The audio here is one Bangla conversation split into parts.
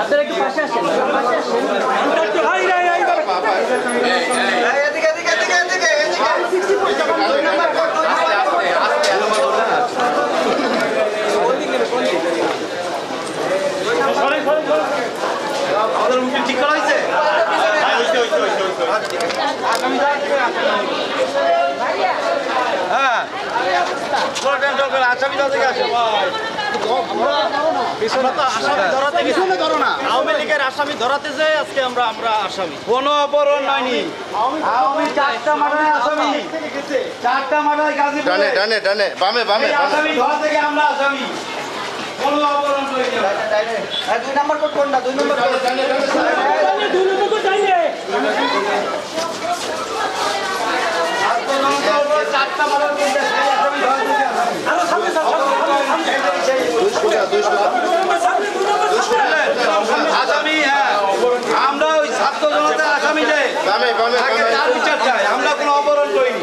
আপনারা একটু পাশে আসেন পাশে আসেন আমাদের উকিল ঠিক করা হয়েছে? হ্যাঁ করে আসামি দাও থেকে আসে ভাই। তো আসামি ধরাতে গেছি। আওয়ামী লীগের আসামি ধরাতে যাই আজকে আমরা আমরা আসামি। কোনো অপহরণ হয়নি। আওয়ামী চারটা মার্ডারে আসামি। চারটা মার্ডারে ডানে ডানে ডানে বামে বামে আসামি ধরা থেকে আমরা আসামি। কোনো অপহরণ হয়নি দুই নম্বর কোড কোনটা? দুই নম্বর কোড চারটা মার্ডার করতে সেই আসামি ধরা থেকে আসামি হ্যাঁ। আমরা ওই ছাত্র জনতার আসামি যে বামে বামে আগে বামে তার বিচার চাই। আমরা কোনো অপহরণ করিনি।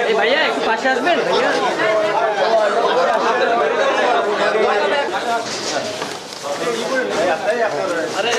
এই ভাইয়া একটু পাশে আসবেন ভাইয়া আরে